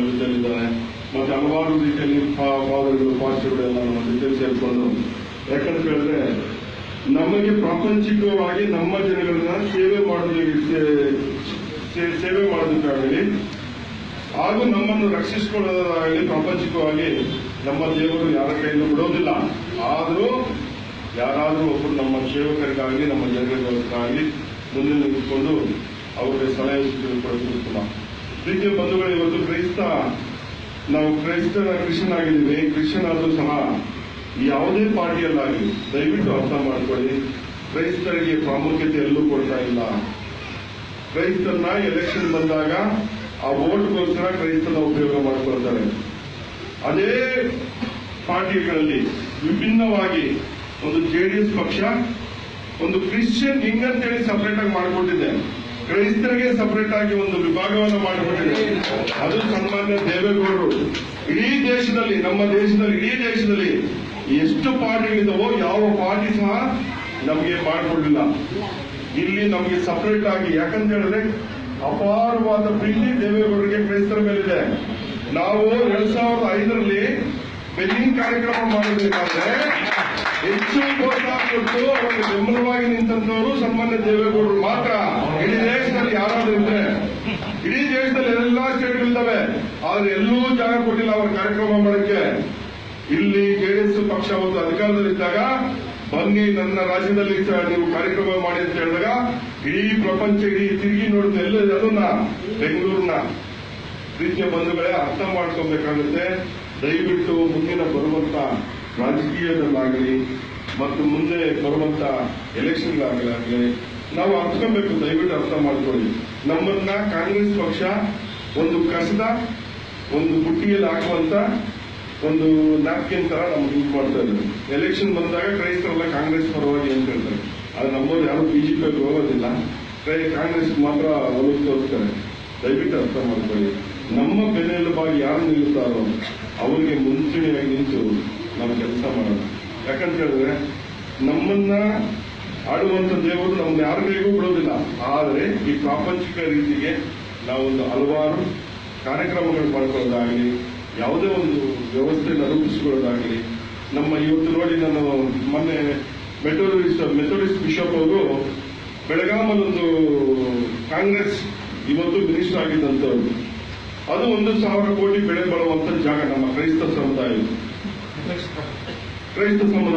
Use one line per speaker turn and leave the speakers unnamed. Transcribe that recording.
ಜೊತೆಲಿದ್ದಾರೆ ಮತ್ತೆ ಹಲವಾರು ರೀತಿಯಲ್ಲಿ ಪಾದಗಳು ಪಾಸ್ಟರ್ಗಳೆಲ್ಲ ನಮ್ಮ ಜೊತೆ ಸೇರಿಕೊಂಡು. ಯಾಕಂತ ಹೇಳಿದ್ರೆ, ನಮಗೆ ಪ್ರಾಪಂಚಿಕವಾಗಿ ನಮ್ಮ ಜನಗಳನ್ನ ಸೇವೆ ಮಾಡೋದಕ್ಕೆ ಸೇವೆ ಮಾಡೋದಕ್ಕಾಗಲಿ ಹಾಗೂ ನಮ್ಮನ್ನು ರಕ್ಷಿಸಿಕೊಳ್ಳೋದಾಗಲಿ ಪ್ರಾಪಂಚಿಕವಾಗಿ ನಮ್ಮ ದೇವರು ಯಾರ ಕೈಯಲ್ಲೂ ಬಿಡೋದಿಲ್ಲ. ಆದರೂ ಯಾರಾದರೂ ಒಬ್ಬರು ನಮ್ಮ ಸೇವಕರಿಗಾಗಲಿ, ನಮ್ಮ ಜನರಿಗಾಗಲಿ ಮುಂದೆ ನಿಂತುಕೊಂಡು ಅವರಿಗೆ ಸಲಹೆ ಉತ್ತಮ. ಪ್ರೀತಿಯ ಬಂಧುಗಳು, ಇವತ್ತು ಕ್ರೈಸ್ತ, ನಾವು ಕ್ರೈಸ್ತರ ಕ್ರಿಶ್ಚಿಯನ್ ಆಗಿದ್ದೀವಿ, ಕ್ರಿಶ್ಚಿಯನ್ ಆದರೂ ಸಹ ಯಾವುದೇ ಪಾರ್ಟಿಯಲ್ಲಾಗಲಿ, ದಯವಿಟ್ಟು ಅರ್ಥ ಮಾಡಿಕೊಳ್ಳಿ. ಕ್ರೈಸ್ತರಿಗೆ ಪ್ರಾಮುಖ್ಯತೆ ಎಲ್ಲೂ ಕೊಡ್ತಾ ಇಲ್ಲ. ಕ್ರೈಸ್ತರನ್ನ ಎಲೆಕ್ಷನ್ ಬಂದಾಗ ಆ ವೋಟ್ಗೋಸ್ಕರ ಕ್ರೈಸ್ತನ ಉಪಯೋಗ ಮಾಡಿಕೊಳ್ತಾರೆ. ಅದೇ ಪಾರ್ಟಿಗಳಲ್ಲಿ ವಿಭಿನ್ನವಾಗಿ ಒಂದು ಜೆಡಿಎಸ್ ಪಕ್ಷ, ಒಂದು ಕ್ರಿಶ್ಚಿಯನ್ ಹಿಂಗಂತೇಳಿ ಅಂತೇಳಿ ಸಪರೇಟ್ ಆಗಿ ಮಾಡಿಕೊಂಡಿದೆ ಕ್ರೈಸ್ತರಿಗೆ ಸಪರೇಟ್ ಆಗಿ ಒಂದು ವಿಭಾಗವನ್ನು ಮಾಡಿಕೊಂಡಿದೆ ಅದು ಸನ್ಮಾನ್ಯ ದೇವೇಗೌಡರು. ಇಡೀ ದೇಶದಲ್ಲಿ, ನಮ್ಮ ದೇಶದಲ್ಲಿ, ಇಡೀ ದೇಶದಲ್ಲಿ ಎಷ್ಟು ಪಾರ್ಟಿಗಳಿದ್ದವೋ ಯಾವ ಪಾರ್ಟಿ ಸಹ ನಮಗೆ ಮಾಡಿಕೊಡಲಿಲ್ಲ. ಇಲ್ಲಿ ನಮಗೆ ಸಪರೇಟ್ ಆಗಿ ಯಾಕಂತ ಹೇಳಿದ್ರೆ ಅಪಾರವಾದ ಪ್ರೀತಿ ದೇವೇಗೌಡರಿಗೆ ಕ್ರೈಸ್ತರ ಮೇಲಿದೆ. ನಾವು ಎರಡ್ ಸಾವಿರದ ಐದರಲ್ಲಿ ಬೆಲ್ಲಿಂಗ್ ಕಾರ್ಯಕ್ರಮ ಮಾಡಬೇಕಾದ್ರೆ ಹೆಚ್ಚು ಕೊಟ್ಟು ಅವರಿಗೆ ಬೆಂಬಲವಾಗಿ ನಿಂತವರು ಸನ್ಮಾನ್ಯ ದೇವೇಗೌಡರು ಮಾತ್ರ ಇಡೀ ದೇಶದಲ್ಲಿ ಯಾರಾದ್ರೂ ಇದ್ರೆ ಇಡೀ ದೇಶದಲ್ಲಿ ಎಲ್ಲಾ ಸ್ಟೇಟ್ಗಳಿದ್ದಾವೆ ಆದ್ರೆ ಎಲ್ಲೂ ಜಾಗ ಕೊಟ್ಟಿಲ್ಲ ಅವರ ಕಾರ್ಯಕ್ರಮ ಮಾಡಕ್ಕೆ. ಇಲ್ಲಿ ಜೆಡಿಎಸ್ ಪಕ್ಷ ಒಂದು ಅಧಿಕಾರದಲ್ಲಿದ್ದಾಗ, ಬನ್ನಿ, ನನ್ನ ರಾಜ್ಯದಲ್ಲಿ ನೀವು ಕಾರ್ಯಕ್ರಮ ಮಾಡಿ ಅಂತ ಹೇಳಿದಾಗ, ಇಡೀ ಪ್ರಪಂಚ, ಇಡೀ ತಿರುಗಿ ನೋಡಿದ ಎಲ್ಲ ಅದನ್ನ ಬೆಂಗಳೂರಿನ ಪ್ರೀತಿಯ ಬಂಧುಗಳೇ ಅರ್ಥ ಮಾಡ್ಕೊಬೇಕಾಗುತ್ತೆ. ದಯವಿಟ್ಟು ಮುಂದಿನ ಬರುವಂತ ರಾಜಕೀಯದಲ್ಲಾಗಲಿ ಮತ್ತು ಮುಂದೆ ಬರುವಂತ ಎಲೆಕ್ಷನ್ಗಳಾಗಲಿ ನಾವು ಅರ್ಥಕೊಬೇಕು ದಯವಿಟ್ಟು ಅರ್ಥ ಮಾಡ್ಕೊಳ್ಳಿ. ನಮ್ಮನ್ನ ಕಾಂಗ್ರೆಸ್ ಪಕ್ಷ ಒಂದು ಕಸದ ಒಂದು ಬುಟ್ಟಿಯಲ್ಲಿ ಹಾಕುವಂತ ಒಂದು ನ್ಯಾಪ್ಕಿನ್ ತರ ನಮ್ಗೆ ಯೂಸ್ ಮಾಡ್ತಾ ಇದ್ದಾರೆ. ಎಲೆಕ್ಷನ್ ಬಂದಾಗ ಕ್ರೈಸ್ತರೆಲ್ಲ ಕಾಂಗ್ರೆಸ್ ಪರವಾಗಿ ಅಂತ ಹೇಳ್ತಾರೆ. ಆದ್ರೆ ನಮ್ಮವ್ರು ಯಾರು ಬಿಜೆಪಿ ಹೋಗೋದಿಲ್ಲ. ಕ್ರೈ- ಕಾಂಗ್ರೆಸ್ ಮಾತ್ರ ಒಲವು ತೋರಿಸ್ತಾರೆ. ದಯವಿಟ್ಟು ಅರ್ಥ ಮಾಡ್ಕೊಳ್ಳಿ. ನಮ್ಮ ಬೆನ್ನೆಲುಬಾಗಿ ಯಾರು ನಿಲ್ಲುತ್ತಾರೋ ಅವರಿಗೆ ಮುಂಚೂಣಿಯಾಗಿ ನಿಂತು ನಾವು ಕೆಲಸ ಮಾಡೋಣ ಯಾಕಂತ ಹೇಳಿದ್ರೆ ನಮ್ಮನ್ನ ಆಡುವಂತ ದೇವರು ನಮ್ಗೆ ಯಾರ ಕೈಗೂ ಬಿಡೋದಿಲ್ಲ. ಆದರೆ ಈ ಪ್ರಾಪಂಚಿಕ ರೀತಿಗೆ ನಾವೊಂದು ಹಲವಾರು ಕಾರ್ಯಕ್ರಮಗಳು ಮಾಡ್ಕೊಳ್ಳೋದಾಗಲಿ ಯಾವುದೇ ಒಂದು ವ್ಯವಸ್ಥೆಯನ್ನು ರೂಪಿಸಿಕೊಳ್ಳೋದಾಗಲಿ ನಮ್ಮ ಇವತ್ತು ನೋಡಿ ನಾನು ಮೊನ್ನೆ ಮೆಥೋಡಿಸ್ಟ್ ಮೆಥೋಡಿಸ್ಟ್ ಬಿಷಪ್ ಅವರು ಬೆಳಗಾಮಲ್ಲೊಂದು ಕಾಂಗ್ರೆಸ್ ಇವತ್ತು ಮಿನಿಸ್ಟರ್ ಆಗಿದ್ದಂಥವ್ರು. ಅದು ಒಂದು ಸಾವಿರ ಕೋಟಿ ಬೆಳೆ ಬಳುವಂತ ಜಾಗ ನಮ್ಮ ಕ್ರೈಸ್ತ ಸಮುದಾಯ ಕ್ರೈಸ್ತ ಸಮುದಾಯ.